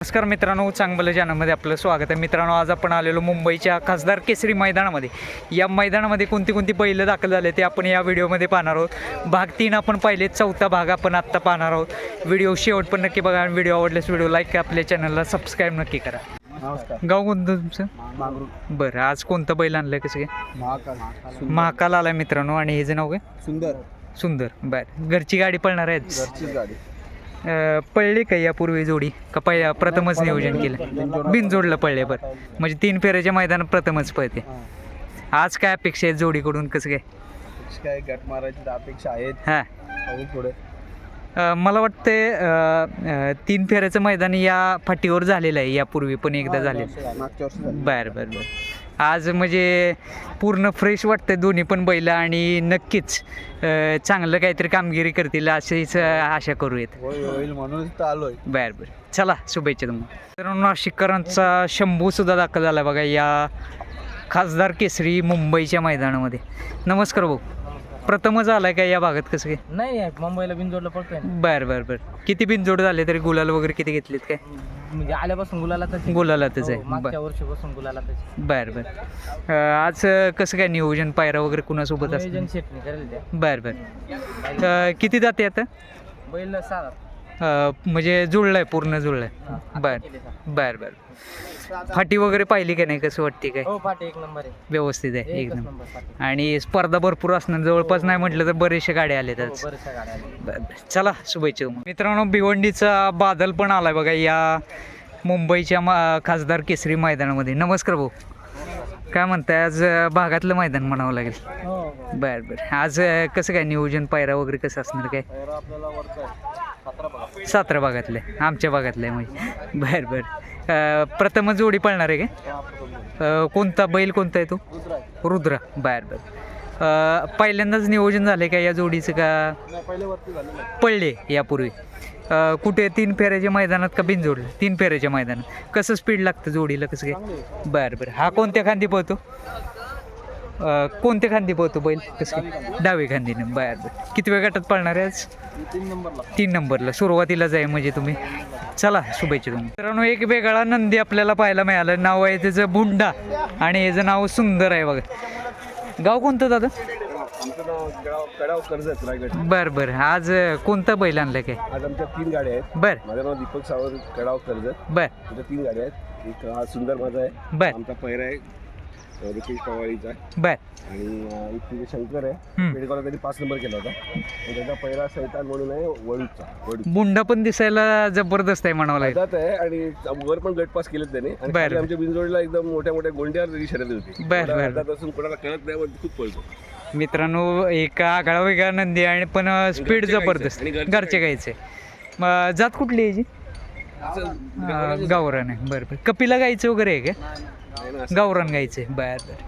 नमस्कार मित्रांनो चांगलं चॅनलमध्ये आपलं स्वागत आहे. मित्रांनो आज आपण आलेलो मुंबईच्या खासदार केसरी मैदानामध्ये. या मैदानामध्ये कोणती कोणती बैलं दाखल झाले ते आपण या व्हिडिओमध्ये पाहणार आहोत. भाग तीन आपण पाहिले चौथा भाग आपण आत्ता पाहणार आहोत. व्हिडिओ शेवट पण नक्की बघा आणि व्हिडिओ आवडल्यास व्हिडिओ लाईक आपल्या चॅनलला सबस्क्राईब नक्की करा. गाव कोणतं तुमचं? बरं आज कोणतं बैल आणलं कसं काय? महाकाल. आलाय मित्रांनो आणि हे जे नाव काय? सुंदर. सुंदर. बरं घरची गाडी पळणार आहे पळले का यापूर्वी जोडी? का पहिल्या प्रथमच नियोजन केलं? बिनजोडलं पळले बरं. म्हणजे तीन फेऱ्याच्या मैदानात प्रथमच पळते. आज काय अपेक्षा आहेत जोडीकडून? कसं काय? काय? गट मारायची अपेक्षा आहेत. हां. पुढे. मला वाटते अं, अं, तीन फेऱ्याचं मैदान या फाटीवर झालेलं आहे यापूर्वी पण एकदा झालेलं. झालं. बरं बरं बरं. आज म्हणजे पूर्ण फ्रेश वाटतंय दोन्ही पण बैल आणि नक्कीच चांगलं काहीतरी कामगिरी करतील अशीच आशा करूयात. होईल आलोय. बर बर. चला शुभेच्छा तुम्हाला. तर नाशिककरांचा शंभू सुद्धा दाखल झाला बघा या खासदार केसरी मुंबईच्या मैदानामध्ये. नमस्कार भाऊ. प्रथमच आलाय का या भागात कसं काय? नाही मुंबईला बिनजोडला पडतोय बर बर बर. किती बिनजोड झाले तरी गुलाल वगैरे किती घेतलेत काय? म्हणजे आल्यापासून गुलाला तशी गुलालातच आहे. हो, मागच्या वर्षीपासून गुलाला तशी बर बर. अं, आज अं, कसं काय नियोजन? पायरा वगैरे कुणासोबत असतं? नियोजन करेल त्या. बर बर. अं, किती जाते आता? बैल सारा म्हणजे जुळलंय पूर्ण जुळलंय. बर बर बर. फाटी वगैरे पाहिली का नाही? कसं वाटते काय? हो एक नंबर आहे. व्यवस्थित आहे एकदम नंबर. आणि स्पर्धा भरपूर असणार. जवळपास नाही म्हटलं तर बरेचशे गाड्या आल्या हो. बरं, बरं. चला शुभेच्छा. मित्रांनो भिवंडीचा बादल पण आलाय बघा या मुंबईच्या मा- खासदार केसरी मैदानामध्ये. नमस्कार भाऊ. काय म्हणताय? आज भागातलं मैदान म्हणावं लागेल. हो, हो. बरं बरं. आज कसं काय नियोजन? पायरा वगैरे कसं असणार काय? आहे. सतरा सातारा भागातले आमच्या भागातलं आहे म्हणजे बरं. बरं प्रथमच जोडी पळणार आहे का? कोणता बैल कोणता आहे तो? रुद्र. बर बर. पहिल्यांदाच नियोजन झाले का या जोडीचं का? पडले यापूर्वी. कुठे तीन फेऱ्याच्या मैदानात का बिन तीन फेऱ्याच्या मैदानात. कसं स्पीड लागतं जोडीला कसं काय? बरं बरं. हा कोणत्या खांदी पळतो? अं, कोणत्या खांदी पोहतो बैल? कसं? काय डावी खांदीनं बरं किती वेळ गटात पळणार आहे आज? तीन नंबरला. तीन नंबरला सुरुवातीलाच आहे म्हणजे तुम्ही. चला शुभेच्छा तुम्ही मित्रांनो एक वेगळा नंदी आपल्याला पाहायला मिळालं. नाव आहे त्याचं बुंडा. आणि याचं नाव सुंदर आहे बघा. गाव कोणतं दादा? आमचं नाव गडाव गडाव कर्जत रायगड बरं बरं. आज अं, कोणता बैल आणलं काय? आज आमच्या तीन गाड्या आहेत. बर. माझं नाव दीपक सावंत गडाव कर्जत. बर. तीन गाड्या आहेत. एक हा सुंदर माझा आहे. बर. आमचा पैरा आहे. रुपेश पवारीचा आहे. बर. आणि एक तिथे शंकर आहे हम्म. पेडगावला त्यांनी पाच नंबर केला होता. आणि त्याचा पहिला सैतान म्हणून आहे वडूचा वडू बुंडा पण दिसायला जबरदस्त आहे म्हणावं लागेल. जात आहे आणि वर पण गट पास केलेत त्याने. आणि बरं. खाली आमच्या बिंजोडला एकदम मोठ्या मोठ्या गोंड्यावर त्याची शर्यत होती. बरं, थोडा बरं. अर्धा तासून कोणाला कळत नाही पण खूप पळतो. मित्रांनो एक आगळा वेगळा नंदी आहे पण स्पीड घरचे जबरदस्त. गाईचे आणि घरचे घरचे गायचे जात कुठली आहे याची असं अं, गावरान आहे बरं बरं. कपिला गायचं वगैरे आहे का. गावरान गायचे बरं बरं.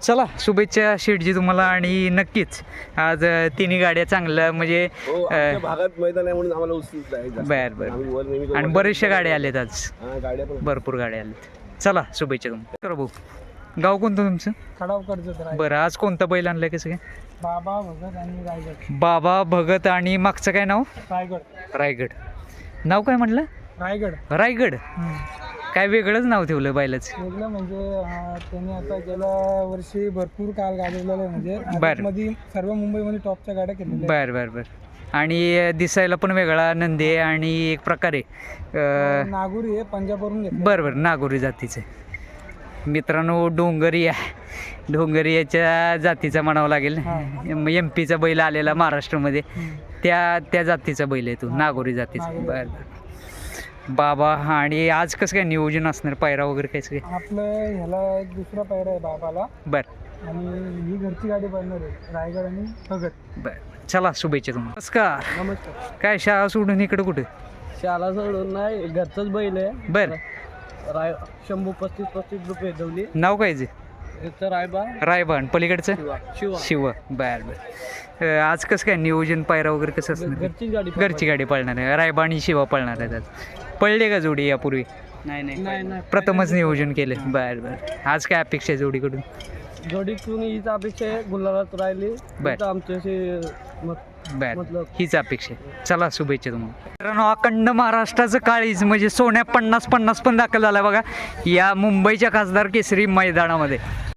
चला शुभेच्छा शेठजी तुम्हाला आणि नक्कीच आज तिन्ही गाड्या चांगल्या म्हणजे हो भागात मैदान आहे म्हणून आम्हाला. बरं, बरं. आणि बरेचशा गाड्या आल्यात आज. भरपूर गाड्या आल्यात चला शुभेच्छा तुम्हाला. करा भाऊ. गाव कोणतं तुमचं? खडाव कर्जत राय बरं आज कोणता बैल आणलाय कसं काय? बाबा भगत आणि रायगड. बाबा भगत आणि मागचं काय नाव? रायगड. रायगड. नाव काय म्हटलं? रायगड. रायगड. काय वेगळंच नाव ठेवलं बैलाचं? वेगळं म्हणजे अं, त्यांनी आता गेल्या वर्षी भरपूर काल गाजवलेलं आहे म्हणजे. बरं. मध्ये सर्व मुंबईमध्ये टॉपच्या गाड्या केलेल्या बर बर बर. आणि दिसायला पण वेगळा नंदी आहे आणि एक प्रकारे आहेत. अं, नागुरी आहे पंजाबवरून घेतलं बरं बरं नागोरी जातीचे मित्रांनो डोंगरी आहे. डोंगरी याच्या जातीचा म्हणावं लागेल. एम पीचा बैल आलेला महाराष्ट्रामध्ये. त्या त्या जातीचा बैल आहे तो नागोरी जातीचा. बरं बरं. बाबा आणि आज कसं काय नियोजन असणार? पायरा वगैरे कायच काय आपलं ह्याला एक दुसरा पैर आहे बाबाला. बरं. आणि ही घरची गाडी बनणार आहे रायगड आणि भगत. बरं. चला शुभेच्छा तुम्हाला. नमस्कार. नमस्कार. काय शाळा सोडून इकडं कुठं? शाला सोडून नाही घरचंच बैल आहे. बरं. राय शंभू पस्तीस पस्तीस रुपये ठेवली नाव काय जे? एकचं रायबा रायबान पलीकडचं? शिवा. बर बर. आज कसं काय नियोजन पायरा वगैरे कसं असणार? आहे? घरची गाडी पळणार आहे. रायबा आणि शिवा पळणार आहेत आज. पळले का जोडी यापूर्वी? नाही नाही प्रथमच नियोजन केले. बर बर. आज काय अपेक्षा आहे जोडीकडून? जोडीतून हीच अपेक्षा आहे. गुलाबात राहिली. बर. आमच्याशी बर. हीच अपेक्षा आहे. चला शुभेच्छा तुम्हाला. मित्रांनो अखंड महाराष्ट्राचं काळीज म्हणजे सोन्या पन्नास पन्नास पण दाखल झाला बघा. या मुंबईच्या खासदार केसरी मैदानामध्ये.